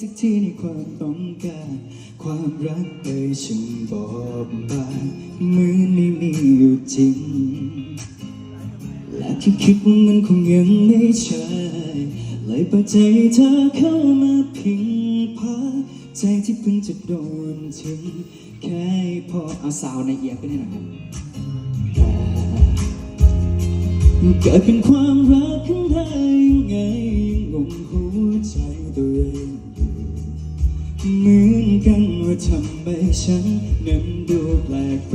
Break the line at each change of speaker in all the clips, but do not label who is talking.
สักทีในความต้องการความรักเอ่ยฉันบอกบานเหมือนไม่มีอยู่จริง และที่คิดว่ามันคงยังไม่ใช่เลยปิดใจเธอเข้ามาพิงพาใจที่เพิ่งจะโดนทิ้งแค่พอเอาสาวในเอียดไปนี่นะครับ เกิดเป็นความรักขึ้นได้ยังไงงงหัวใจตัวเองอยู่เหมือนกันว่าทำไมฉันนั้นดูแปลกไป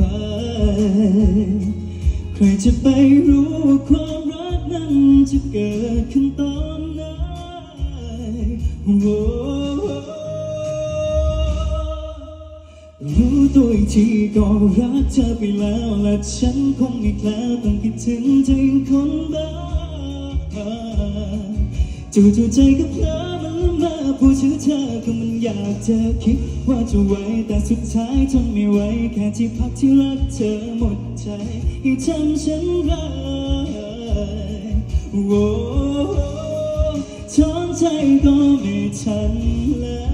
ใครจะไปรู้ว่าความรักนั้นจะเกิดขึ้นตอนไหน โอ้วอีกทีก็รักเธอไปแล้วและฉันคงอีกแล้วต้องคิดถึงเธอยังคนบ้าจู่ๆใจก็เพลอมันมาพูดชื่อเธอก็มันอยากจะคิดว่าจะไว้แต่สุดท้ายทนไม่ไหวแค่ที่พักที่รักเธอหมดใจให้ทำฉันรักโอ้ถอนใจก็ไม่ทันแล้ว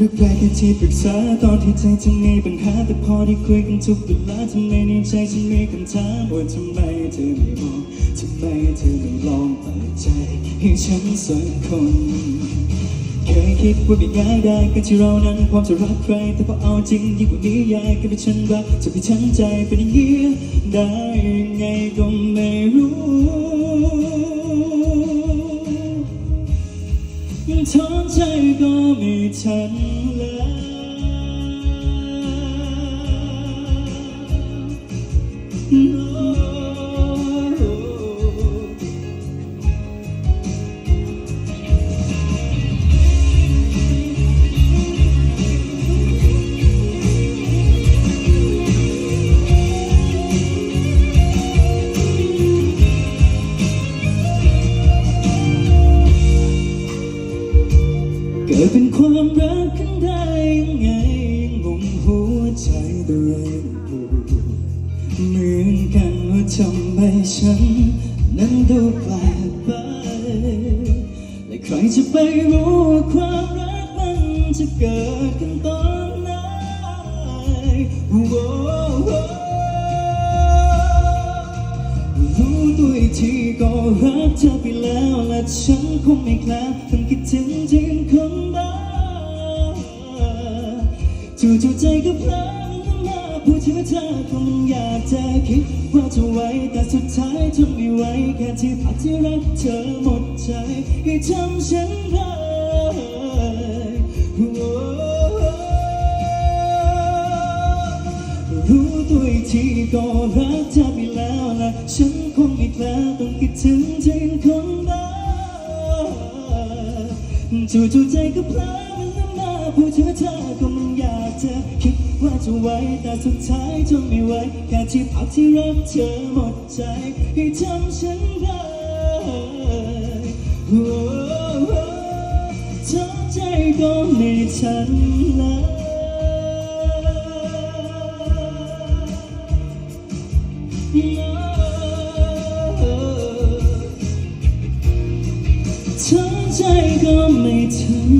รื่องแรกแค่ที่ปรึกษาตอนที่ใจจะมีปัญหาแต่พอได้คุยกันทุกเวลาทำไมในใจฉันมีคำถามว่าทำไมเธอไม่มองทำไมเธอไม่ลองเปิดใจให้ฉันสักคนเคยคิดว่าไม่ง่ายได้กันที่เรานั้นพร้อมจะรักใคร แต่พอเอาจริงยิ่งกว่านี้ยากกันที่ฉันรักจะไปทั้งใจเป็นอย่างนี้ได้ยังไงก็ไม่รู้ ถอนใจก็ไม่ทันเล รักขึ้นได้ยังไงงงหัวใจตัวเองอยู่เหมือนกันว่าทำไมฉัน นั้นดูแปลกไป และใครจะไปรู้ว่าความรักมันจะเกิดขึ้นตอนไหนโอ้โหรู้ตัวอีกทีก็รักเธอไปแล้ว และฉันคงไม่กล้าทำคิดถึงจริงคนบ้า จู่ๆใจก็เพลินมาพูดถึงเธอคงอยากจะคิดว่าจะไว้แต่สุดท้ายทนไม่ไหวแค่ที่พักที่รักเธอหมดใจให้ทำฉันรักโอ้รู้ตัวอีกทีก็รักเธอไปแล้วและฉันคงอีกแล้วต้องคิดถึงใจคนบ้าจู่ๆใจก็เพลอมันมาพูดถึงเธอก็มันอยาก จะคิดว่าจะไว้แต่สุดท้ายทนไม่ไหวแค่ที่พักที่รักเธอหมดใจให้ทำฉันรักโอ้เธอใจก็ไม่ทันแล้วทั้งใจก็ไม่ถึง